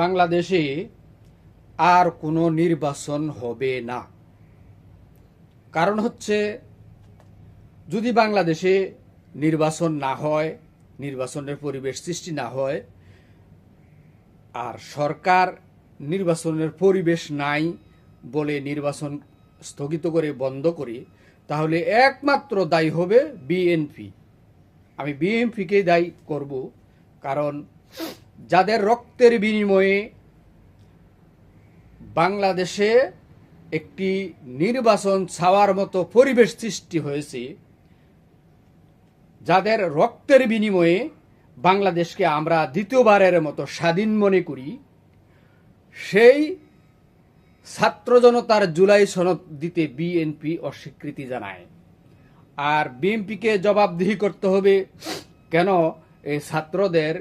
বাংলাদেশে আর কোনো নির্বাচন হবে না। কারণ হচ্ছে, যদি বাংলাদেশে নির্বাচন না হয়, নির্বাচনের পরিবেশ সৃষ্টি না হয়, আর সরকার নির্বাচনের পরিবেশ নাই বলে নির্বাচন স্থগিত করে বন্ধ করে, তাহলে একমাত্র দায়ী হবে বিএনপি। আমি বিএনপিকেই দায়ী করব, কারণ যাদের রক্তের বিনিময়ে বাংলাদেশে একটি নির্বাচন ছাওয়ার মতো পরিবেশ সৃষ্টি হয়েছে, যাদের রক্তের বিনিময়ে বাংলাদেশকে আমরা দ্বিতীয়বারের মতো স্বাধীন মনে করি, সেই ছাত্র জনতার জুলাই সনদ দিতে বিএনপি অস্বীকৃতি জানায়। আর বিএনপিকে জবাবদিহি করতে হবে কেন? এই ছাত্রদের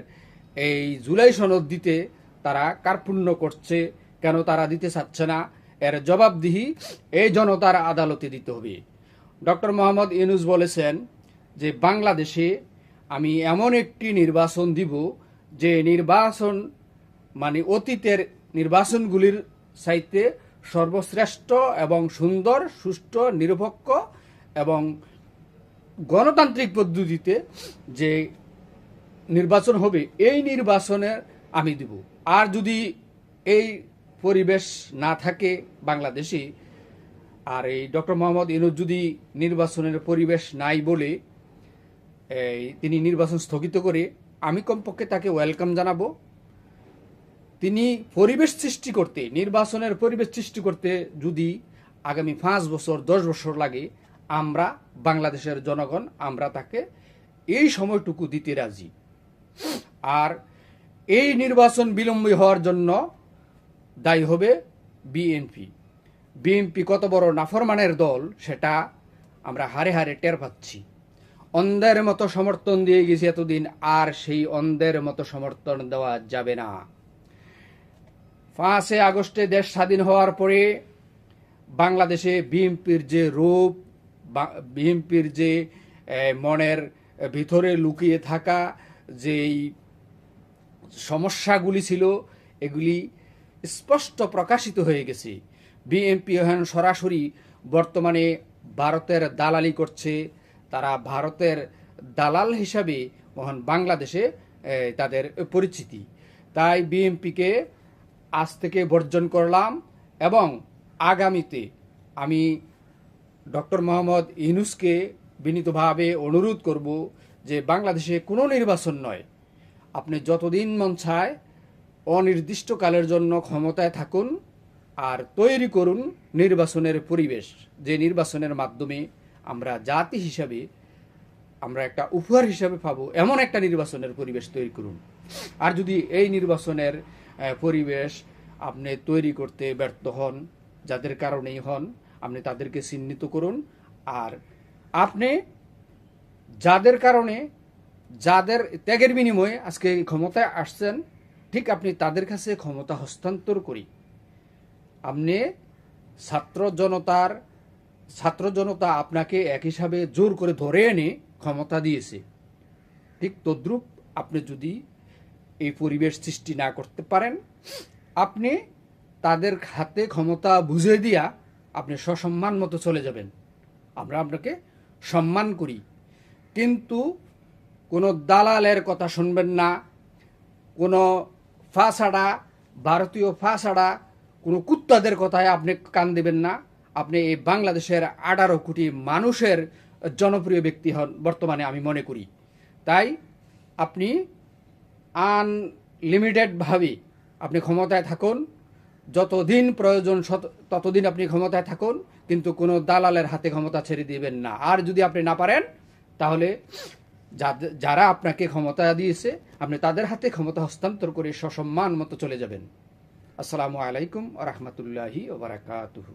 এই জুলাই সনদ দিতে তারা কার্পুণ্য করছে। কেন তারা দিতে চাচ্ছে না? এর জবাবদিহি এই জনতার আদালতে দিতে হবে। ডক্টর মোহাম্মদ ইউনুস বলেছেন যে, বাংলাদেশে আমি এমন একটি নির্বাচন দিব যে নির্বাচন মানে অতীতের নির্বাচনগুলির সাইতে সর্বশ্রেষ্ঠ এবং সুন্দর, সুষ্ঠু, নিরপেক্ষ এবং গণতান্ত্রিক পদ্ধতিতে যে নির্বাচন হবে, এই নির্বাচনের আমি দিব। আর যদি এই পরিবেশ না থাকে বাংলাদেশে, আর এই ডক্টর মোহাম্মদ ইনুজ যদি নির্বাচনের পরিবেশ নাই বলে, এই তিনি নির্বাচন স্থগিত করে, আমি কমপক্ষে তাকে ওয়েলকাম জানাব। তিনি পরিবেশ সৃষ্টি করতে, নির্বাচনের পরিবেশ সৃষ্টি করতে যদি আগামী পাঁচ বছর, দশ বছর লাগে, আমরা বাংলাদেশের জনগণ, আমরা তাকে এই সময়টুকু দিতে রাজি। আর এই নির্বাচন বিলম্বী হওয়ার জন্য দায়ী হবে বিএনপি। বিএনপি কত বড় নাফরমানের দল, সেটা আমরা হারে হারে টের পাচ্ছি। অন্ধের মতো সমর্থন দিয়ে গেছি এতদিন, আর সেই অন্ধের মতো সমর্থন দেওয়া যাবে না। পাঁচে আগস্টে দেশ স্বাধীন হওয়ার পরে বাংলাদেশে বিএনপির যে রূপ বিএনপির যে মনের ভিতরে লুকিয়ে থাকা যেই সমস্যাগুলি ছিল, এগুলি স্পষ্ট প্রকাশিত হয়ে গেছে। বিএনপি এখন সরাসরি বর্তমানে ভারতের দালালি করছে। তারা ভারতের দালাল হিসাবে মহান বাংলাদেশে তাদের পরিচিতি। তাই বিএনপিকে আজ থেকে বর্জন করলাম এবং আগামীতে আমি ডক্টর মোহাম্মদ ইনুসকে বিনীতভাবে অনুরোধ করব যে বাংলাদেশে কোনো নির্বাচন নয়। আপনি যতদিন মন চায় অনির্দিষ্টকালের জন্য ক্ষমতায় থাকুন আর তৈরি করুন নির্বাচনের পরিবেশ। যে নির্বাচনের মাধ্যমে আমরা জাতি হিসাবে আমরা একটা উপহার হিসাবে পাবো, এমন একটা নির্বাচনের পরিবেশ তৈরি করুন। আর যদি এই নির্বাচনের পরিবেশ আপনি তৈরি করতে ব্যর্থ হন, যাদের কারণেই হন, আপনি তাদেরকে চিহ্নিত করুন। আর আপনি যাদের কারণে, যাদের ত্যাগের বিনিময়ে আজকে ক্ষমতায় আসছেন, ঠিক আপনি তাদের কাছে ক্ষমতা হস্তান্তর করি। আপনি ছাত্র জনতার, ছাত্র জনতা আপনাকে এক হিসাবে জোর করে ধরে এনে ক্ষমতা দিয়েছে। ঠিক তদ্রুপ আপনি যদি এই পরিবেশ সৃষ্টি না করতে পারেন, আপনি তাদের হাতে ক্ষমতা বুঝে দিয়া আপনি সসম্মান মতো চলে যাবেন। আমরা আপনাকে সম্মান করি। কিন্তু কোনো দালালের কথা শুনবেন না, কোনো ফাঁসাড়া, ভারতীয় ফাঁসাড়া, কোনো কুত্তাদের কথায় আপনি কান দেবেন না। আপনি এই বাংলাদেশের আঠারো কোটি মানুষের জনপ্রিয় ব্যক্তি হন বর্তমানে আমি মনে করি। তাই আপনি আনলিমিটেডভাবে আপনি ক্ষমতায় থাকুন। যতদিন প্রয়োজন ততদিন আপনি ক্ষমতায় থাকুন, কিন্তু কোনো দালালের হাতে ক্ষমতা ছেড়ে দিবেন না। আর যদি আপনি না পারেন তাহলে যারা আপনাকে ক্ষমতা দিয়েছে, আপনি তাদের হাতে ক্ষমতা হস্তান্তর করে সসম্মান মতো চলে যাবেন। আসসালামু আলাইকুম রহমতুল্লাহি ওবরাকাতুহু